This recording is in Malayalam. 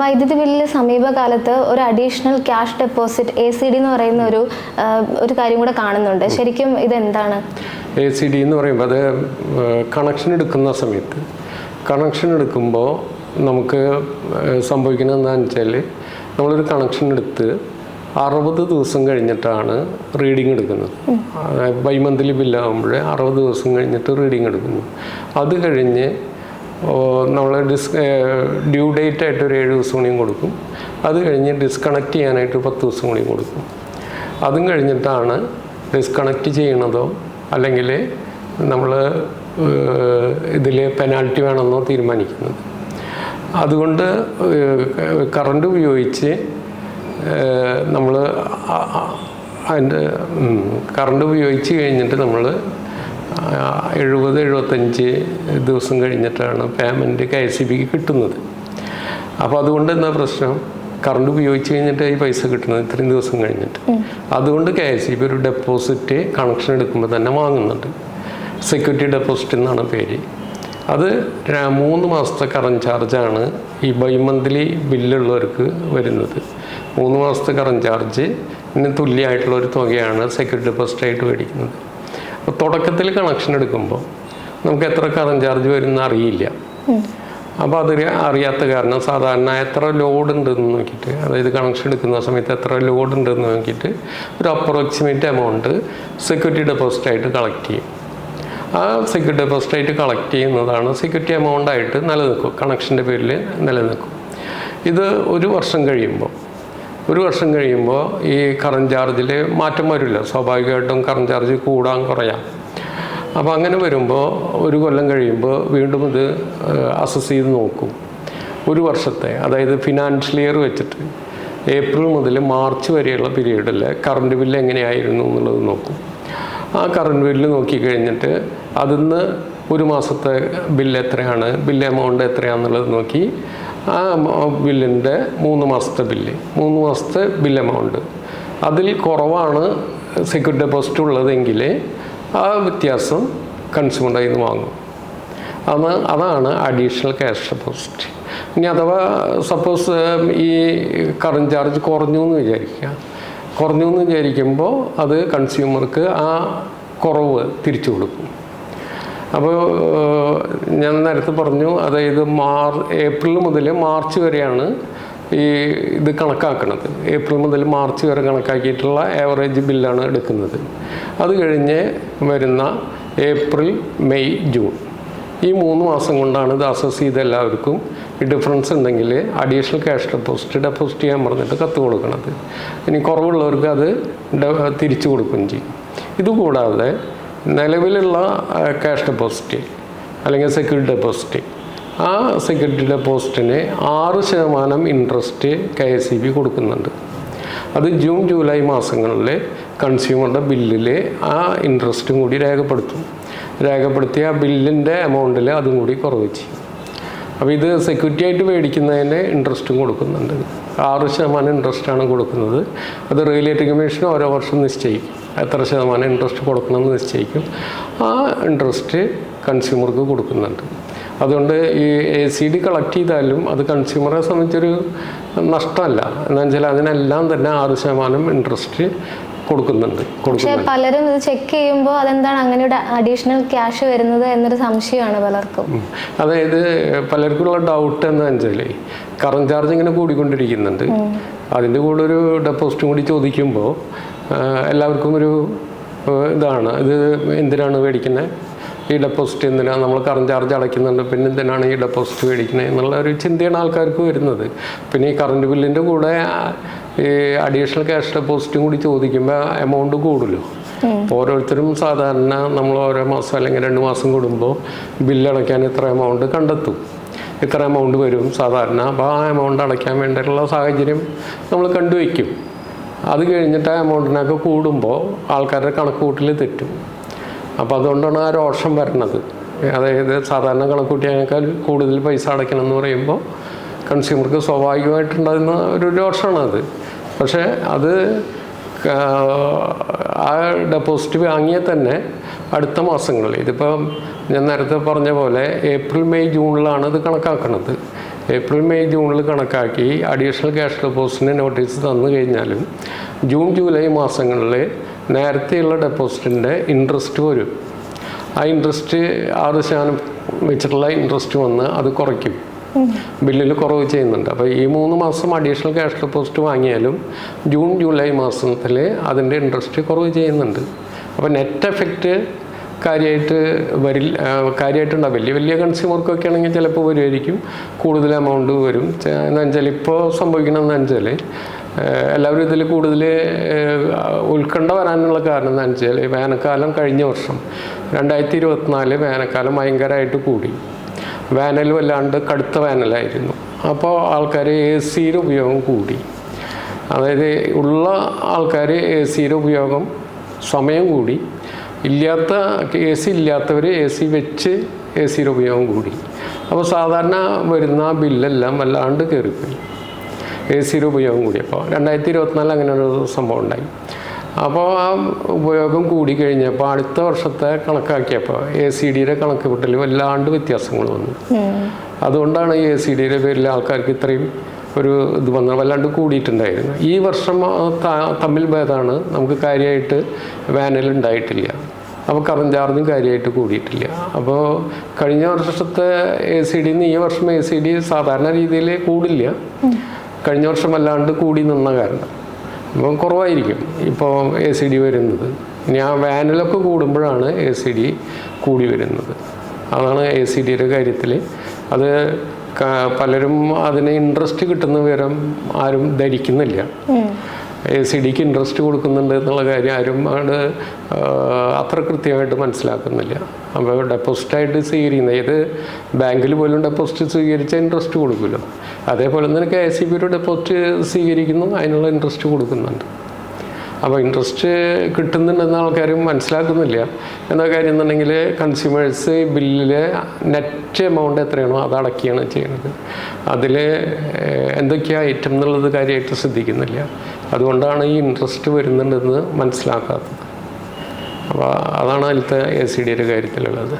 വൈദ്യുതി ബില്ലിൽ സമീപകാലത്ത് ഒരു additional cash deposit A C D എന്ന് പറയുന്ന ഒരു ഒരു കാര്യം കൂടെ കാണുന്നുണ്ട്. ശരിക്കും ഇതെന്താണ്? എ സി ഡി എന്ന് പറയുമ്പോൾ അത് കണക്ഷൻ എടുക്കുന്ന സമയത്ത് കണക്ഷൻ എടുക്കുമ്പോൾ നമുക്ക് സംഭവിക്കുന്നത് എന്താണെന്ന് വെച്ചാൽ നമ്മളൊരു കണക്ഷൻ എടുത്ത് അറുപത് ദിവസം കഴിഞ്ഞിട്ടാണ് റീഡിങ് എടുക്കുന്നത്. ബൈ മന്ത്ലി ബില്ലാകുമ്പോൾ അറുപത് ദിവസം കഴിഞ്ഞിട്ട് റീഡിങ് എടുക്കുന്നു. അത് കഴിഞ്ഞ് നമ്മൾ ഡിസ് ഡ്യൂ ഡേറ്റ് ആയിട്ട് ഒരു ഏഴ് ദിവസം കൂടിയും കൊടുക്കും. അത് കഴിഞ്ഞ് ഡിസ്കണക്ട് ചെയ്യാനായിട്ട് പത്ത് ദിവസം കൂടിയും കൊടുക്കും. അതും കഴിഞ്ഞിട്ടാണ് ഡിസ്കണക്ട് ചെയ്യണതോ അല്ലെങ്കിൽ നമ്മൾ ഇതിൽ പെനാൽറ്റി വേണമെന്നോ തീരുമാനിക്കുന്നത്. അതുകൊണ്ട് കറണ്ട് ഉപയോഗിച്ച് നമ്മൾ അതിന്റെ കറണ്ട് ഉപയോഗിച്ച് കഴിഞ്ഞിട്ട് നമ്മൾ എഴുപത് എഴുപത്തഞ്ച് ദിവസം കഴിഞ്ഞിട്ടാണ് പേയ്മെന്റ് കെ എസ് സി ബിക്ക് കിട്ടുന്നത്. അപ്പോൾ അതുകൊണ്ട് എന്താ പ്രശ്നം? കറണ്ട് ഉപയോഗിച്ച് കഴിഞ്ഞിട്ട് ഈ പൈസ കിട്ടുന്നത് ഇത്രയും ദിവസം കഴിഞ്ഞിട്ട്. അതുകൊണ്ട് കെ എസ് സി ബി ഒരു ഡെപ്പോസിറ്റ് കണക്ഷൻ എടുക്കുമ്പോൾ തന്നെ വാങ്ങുന്നുണ്ട്. സെക്യൂരിറ്റി ഡെപ്പോസിറ്റ് എന്നാണ് പേര്. അത് മൂന്ന് മാസത്തെ കറണ്ട് ചാർജാണ് ഈ ബൈ മന്ത്ലി ബില്ലുള്ളവർക്ക് വരുന്നത്. മൂന്ന് മാസത്തെ കറണ്ട് ചാർജ് ഇതിന് തുല്യമായിട്ടുള്ള ഒരു തുകയാണ് സെക്യൂരിറ്റി ഡെപ്പോസിറ്റ് ആയിട്ട് മേടിക്കുന്നത്. അപ്പോൾ തുടക്കത്തിൽ കണക്ഷൻ എടുക്കുമ്പോൾ നമുക്ക് എത്ര കറണ്ട് ചാർജ് വരുമെന്ന് അറിയില്ല. അപ്പോൾ അത് അറിയാത്ത കാരണം സാധാരണ എത്ര ലോഡ് ഉണ്ടെന്ന് നോക്കിയിട്ട് അതായത് കണക്ഷൻ എടുക്കുന്ന സമയത്ത് എത്ര ലോഡ് ഉണ്ടെന്ന് നോക്കിയിട്ട് ഒരു അപ്രോക്സിമേറ്റ് എമൗണ്ട് സെക്യൂരിറ്റി ഡെപ്പോസിറ്റ് ആയിട്ട് കളക്ട് ചെയ്യും. ആ സെക്യൂരിറ്റി ഡെപ്പോസിറ്റ് ആയിട്ട് കളക്ട് ചെയ്യുന്നതാണ് സെക്യൂരിറ്റി എമൗണ്ട് ആയിട്ട് നിലനിൽക്കും കണക്ഷന്റെ പേരിൽ നിലനിൽക്കും. ഇത് ഒരു വർഷം കഴിയുമ്പോൾ ഒരു വർഷം കഴിയുമ്പോൾ ഈ കറണ്ട് ചാർജിൽ മാറ്റം വരില്ല. സ്വാഭാവികമായിട്ടും കറണ്ട് ചാർജ് കൂടാൻ കുറയാം. അപ്പോൾ അങ്ങനെ വരുമ്പോൾ ഒരു കൊല്ലം കഴിയുമ്പോൾ വീണ്ടും ഇത് അസസ് ചെയ്ത് നോക്കും. ഒരു വർഷത്തെ അതായത് ഫിനാൻഷ്യൽ ഇയർ വെച്ചിട്ട് ഏപ്രിൽ മുതൽ മാർച്ച് വരെയുള്ള പീരീഡിൽ കറണ്ട് ബില്ല് എങ്ങനെയായിരുന്നു എന്നുള്ളത് നോക്കും. ആ കറണ്ട് ബില്ല് നോക്കിക്കഴിഞ്ഞിട്ട് അതിന്ന് ഒരു മാസത്തെ ബില്ല് എത്രയാണ് ബില്ല് എമൗണ്ട് എത്രയാണെന്നുള്ളത് നോക്കി ആ ബില്ലിന്റെ മൂന്ന് മാസത്തെ ബില്ല്. മൂന്ന് മാസത്തെ ബിൽ എമൗണ്ട് അതിൽ കുറവാണ് സെക്യൂരിറ്റി ഡെപ്പോസിറ്റ് ഉള്ളതെങ്കിൽ ആ വ്യത്യാസം കൺസ്യൂമർ നിന്ന് വാങ്ങും. അത് അതാണ് അഡീഷണൽ ക്യാഷ് ഡെപ്പോസിറ്റ് ഇനി അഥവാ സപ്പോസ് ഈ കറണ്ട് ചാർജ് കുറഞ്ഞു എന്ന് വിചാരിക്കുക. കുറഞ്ഞു എന്ന് വിചാരിക്കുമ്പോൾ അത് കൺസ്യൂമർക്ക് ആ കുറവ് തിരിച്ചു കൊടുക്കും. അപ്പോൾ ഞാൻ നേരത്തെ പറഞ്ഞു അതായത് മാർ ഏപ്രിൽ മുതൽ മാർച്ച് വരെയാണ് ഈ ഇത് കണക്കാക്കുന്നത് ഏപ്രിൽ മുതൽ മാർച്ച് വരെ കണക്കാക്കിയിട്ടുള്ള ആവറേജ് ബില്ലാണ് എടുക്കുന്നത്. അത് കഴിഞ്ഞ് വരുന്ന ഏപ്രിൽ മെയ് ജൂൺ. ഈ മൂന്ന് മാസം കൊണ്ടാണ് ഇത് അസസ് ചെയ്ത് എല്ലാവർക്കും ഈ ഡിഫറൻസ് ഉണ്ടെങ്കിൽ അഡീഷണൽ ക്യാഷ് ഡെപ്പോസിറ്റ് ഡെപ്പോസിറ്റ് ചെയ്യാൻ പറഞ്ഞിട്ട് കത്ത് കൊടുക്കുന്നത് ഇനി കുറവുള്ളവർക്ക് അത് തിരിച്ചു കൊടുക്കുകയും ചെയ്യും. ഇതുകൂടാതെ നിലവിലുള്ള ക്യാഷ് ഡെപ്പോസിറ്റ് അല്ലെങ്കിൽ സെക്യൂരിറ്റി ഡെപ്പോസിറ്റ് ആ സെക്യൂരിറ്റി ഡെപ്പോസിറ്റിന് ആറ് ശതമാനം interest K S C B കൊടുക്കുന്നുണ്ട്. അത് ജൂൺ ജൂലൈ മാസങ്ങളിൽ കൺസ്യൂമറുടെ ബില്ലിൽ ആ ഇൻട്രസ്റ്റും കൂടി രേഖപ്പെടുത്തും. രേഖപ്പെടുത്തിയ ആ ബില്ലിന്റെ എമൗണ്ടിൽ അതും കൂടി കുറവ് ചെയ്യും അപ്പോൾ ഇത് സെക്യൂരിറ്റി ആയിട്ട് മേടിക്കുന്നതിന് ഇൻട്രസ്റ്റും കൊടുക്കുന്നുണ്ട്. ആറ് ശതമാനം ഇൻട്രസ്റ്റാണ് കൊടുക്കുന്നത്. അത് റെഗുലേറ്ററി കമ്മീഷൻ ഓരോ വർഷം നിശ്ചയിക്കും. എത്ര ശതമാനം ഇൻട്രസ്റ്റ് കൊടുക്കണമെന്ന് നിശ്ചയിക്കും. ആ ഇൻട്രസ്റ്റ് കൺസ്യൂമർക്ക് കൊടുക്കുന്നുണ്ട്. അതുകൊണ്ട് ഈ എ സി ഡി കളക്ട് ചെയ്താലും അത് കൺസ്യൂമറെ സംബന്ധിച്ചൊരു നഷ്ടമല്ല. എന്നുവെച്ചാൽ അതിനെല്ലാം തന്നെ ആറ് ശതമാനം ഇൻട്രസ്റ്റ് കൊടുക്കുന്നുണ്ട് പക്ഷെ പലരും ഇത് ചെക്ക് ചെയ്യുമ്പോൾ അതെന്താണ് അങ്ങനെ ഒരു അഡീഷണൽ ക്യാഷ് വരുന്നത് എന്നൊരു സംശയമാണ് പലർക്കും. അതായത് പലർക്കുള്ള ഡൗട്ട് എന്താ വെച്ചാൽ കറണ്ട് ചാർജ് ഇങ്ങനെ കൂടിക്കൊണ്ടിരിക്കുന്നുണ്ട്. അതിന്റെ കൂടെ ഒരു ഡെപ്പോസിറ്റും കൂടി ചോദിക്കുമ്പോൾ എല്ലാവർക്കും ഒരു ഇതാണ്. ഇത് എന്തിനാണ് മേടിക്കുന്നത് ഈ ഡെപ്പോസിറ്റ് എന്തിനാണ് നമ്മൾ കറണ്ട് ചാർജ് അടയ്ക്കുന്നുണ്ട് പിന്നെ എന്തിനാണ് ഈ ഡെപ്പോസിറ്റ് മേടിക്കുന്നത് എന്നുള്ള ഒരു ചിന്തയാണ് ആൾക്കാർക്ക് വരുന്നത്. പിന്നെ ഈ കറണ്ട് ബില്ലിന്റെ കൂടെ ഈ അഡീഷണൽ ക്യാഷ് ഡെപ്പോസിറ്റും കൂടി ചോദിക്കുമ്പോൾ എമൗണ്ട് കൂടുമല്ലോ ഓരോരുത്തരും സാധാരണ നമ്മൾ ഓരോ മാസം അല്ലെങ്കിൽ രണ്ട് മാസം കൂടുമ്പോൾ ബില്ലടയ്ക്കാൻ ഇത്ര എമൗണ്ട് കണ്ടെത്തും. ഇത്ര എമൗണ്ട് വരും സാധാരണ. അപ്പോൾ ആ എമൗണ്ട് അടയ്ക്കാൻ വേണ്ടിയിട്ടുള്ള സാഹചര്യം നമ്മൾ കണ്ടുവയ്ക്കും. അത് കഴിഞ്ഞിട്ട് ആ എമൗണ്ടിനൊക്കെ കൂടുമ്പോൾ ആൾക്കാരുടെ കണക്കുകൂട്ടൽ തെറ്റും. അപ്പോൾ അതുകൊണ്ടാണ് ആ രോഷം വരണത്. അതായത് സാധാരണ കണക്കൂട്ടിയേക്കാൾ കൂടുതൽ പൈസ അടയ്ക്കണം എന്ന് പറയുമ്പോൾ കൺസ്യൂമർക്ക് സ്വാഭാവികമായിട്ടുണ്ടാകുന്ന ഒരു അത് പക്ഷേ അത് ആ ഡെപ്പോസിറ്റ് വാങ്ങിയാൽ തന്നെ അടുത്ത മാസങ്ങളിൽ ഇതിപ്പം ഞാൻ നേരത്തെ പറഞ്ഞ പോലെ ഏപ്രിൽ മെയ് ജൂണിലാണ് ഇത് കണക്കാക്കുന്നത്. ഏപ്രിൽ മെയ് ജൂണിൽ കണക്കാക്കി അഡീഷണൽ ക്യാഷ് ഡെപ്പോസിറ്റിന് നോട്ടീസ് തന്നു കഴിഞ്ഞാലും ജൂൺ ജൂലൈ മാസങ്ങളിൽ നേരത്തെയുള്ള ഡെപ്പോസിറ്റിന്റെ ഇൻട്രസ്റ്റ് വരും. ആ ഇൻട്രസ്റ്റ് ആറ് ശതമാനം വെച്ചിട്ടുള്ള ഇൻട്രസ്റ്റ് വന്ന് അത് കുറയ്ക്കും. ബില്ലിൽ കുറവ് ചെയ്യുന്നുണ്ട്. അപ്പോൾ ഈ മൂന്ന് മാസം അഡീഷണൽ ക്യാഷ് ഡെപ്പോസിറ്റ് വാങ്ങിയാലും ജൂൺ ജൂലൈ മാസത്തിൽ അതിന്റെ ഇൻട്രസ്റ്റ് കുറവ് ചെയ്യുന്നുണ്ട്. അപ്പോൾ നെറ്റ് എഫക്റ്റ് കാര്യമായിട്ട് വരി കാര്യമായിട്ടുണ്ടാവും വലിയ വലിയ കൺസ്യൂമർക്കൊക്കെ ആണെങ്കിൽ ചിലപ്പോൾ വരുമായിരിക്കും. കൂടുതൽ എമൗണ്ട് വരും. എന്ന് വെച്ചാൽ ഇപ്പോൾ സംഭവിക്കണമെന്ന് വെച്ചാൽ എല്ലാവരും ഇതിൽ കൂടുതൽ ഉത്കണ്ഠ വരാനുള്ള കാരണം എന്താണെന്ന് വെച്ചാൽ വേനൽക്കാലം കഴിഞ്ഞ വർഷം രണ്ടായിരത്തി ഇരുപത്തിനാല് വേനൽക്കാലം ഭയങ്കരമായിട്ട് കൂടി. വേനൽ വല്ലാണ്ട് കടുത്ത വേനലായിരുന്നു. അപ്പോൾ ആൾക്കാർ എ സിയുടെ ഉപയോഗം കൂടി. അതായത് ഉള്ള ആൾക്കാർ എ സിയുടെ ഉപയോഗം സമയം കൂടി. ഇല്ലാത്ത എ സി ഇല്ലാത്തവർ എ സി വെച്ച് എ സിയുടെ ഉപയോഗം കൂടി. അപ്പോൾ സാധാരണ വരുന്ന ബില്ലെല്ലാം വല്ലാണ്ട് കയറിപ്പോയി എ സിയുടെ ഉപയോഗം കൂടി. അപ്പോൾ രണ്ടായിരത്തി ഇരുപത്തിനാലിൽ അങ്ങനെ ഒരു സംഭവം ഉണ്ടായി. അപ്പോൾ ആ ഉപയോഗം കൂടിക്കഴിഞ്ഞപ്പോൾ അടുത്ത വർഷത്തെ കണക്കാക്കിയപ്പോൾ എ സി ഡിയുടെ കണക്ക് കൂട്ടൽ വല്ലാണ്ട് വ്യത്യാസങ്ങൾ വന്നു. അതുകൊണ്ടാണ് എ സി ഡിയുടെ പേരിൽ ആൾക്കാർക്ക് ഇത്രയും ഒരു ഇത് വന്ന വല്ലാണ്ട് കൂടിയിട്ടുണ്ടായിരുന്നു. ഈ വർഷം തമ്മിൽ ഭേദമാണ്. നമുക്ക് കാര്യമായിട്ട് വേനൽ ഉണ്ടായിട്ടില്ല. അപ്പോൾ കറണ്ട് ചാർജും കാര്യമായിട്ട് കൂടിയിട്ടില്ല. അപ്പോൾ കഴിഞ്ഞ വർഷത്തെ എ സി ഡി ഈ വർഷം എ സി ഡി സാധാരണ രീതിയിൽ കൂടില്ല. കഴിഞ്ഞ വർഷം വല്ലാണ്ട് കൂടി നിന്ന കാരണം. അപ്പം കുറവായിരിക്കും. ഇപ്പോൾ എ സി ഡി വരുന്നത്. ഇനി ആ വാനിലൊക്കെ കൂടുമ്പോഴാണ് എ സി ഡി കൂടി വരുന്നത്. അതാണ് എ സി ഡിയുടെ കാര്യത്തിൽ അത് പലരും അതിന് ഇൻട്രസ്റ്റ് കിട്ടുന്ന വിവരം ആരും ധരിക്കുന്നില്ല. എ സി ഡിക്ക് ഇൻട്രസ്റ്റ് കൊടുക്കുന്നുണ്ട് എന്നുള്ള കാര്യം ആരും അത് അത്ര കൃത്യമായിട്ട് മനസ്സിലാക്കുന്നില്ല. അപ്പോൾ ഡെപ്പോസിറ്റായിട്ട് സ്വീകരിക്കുന്നത് ഏത് ബാങ്കിൽ പോലും ഡെപ്പോസിറ്റ് സ്വീകരിച്ചാൽ ഇൻട്രസ്റ്റ് കൊടുക്കുമല്ലോ അതേപോലെ തന്നെ കെ എസ് സി ബിയുടെ ഡെപ്പോസിറ്റ് സ്വീകരിക്കുന്നു അതിനുള്ള ഇൻട്രസ്റ്റ് കൊടുക്കുന്നുണ്ട്. അപ്പോൾ ഇൻട്രസ്റ്റ് കിട്ടുന്നുണ്ടെന്ന് ആൾക്കാരും മനസ്സിലാക്കുന്നില്ല. എന്താ കാര്യം എന്നുണ്ടെങ്കിൽ കൺസ്യൂമേഴ്സ് ബില്ലിലെ നെറ്റ് എമൗണ്ട് എത്രയാണോ അത് അടക്കുകയാണ് ചെയ്യുന്നത്. അതിൽ എന്തൊക്കെയാണ് ഐറ്റം എന്നുള്ളത് കാര്യമായിട്ട് ശ്രദ്ധിക്കുന്നില്ല. അതുകൊണ്ടാണ് ഈ ഇൻട്രസ്റ്റ് വരുന്നുണ്ടെന്ന് മനസ്സിലാക്കാത്തത്. അപ്പോൾ അതാണ് അതിലത്തെ എ സി ഡിയുടെ കാര്യത്തിലുള്ളത്.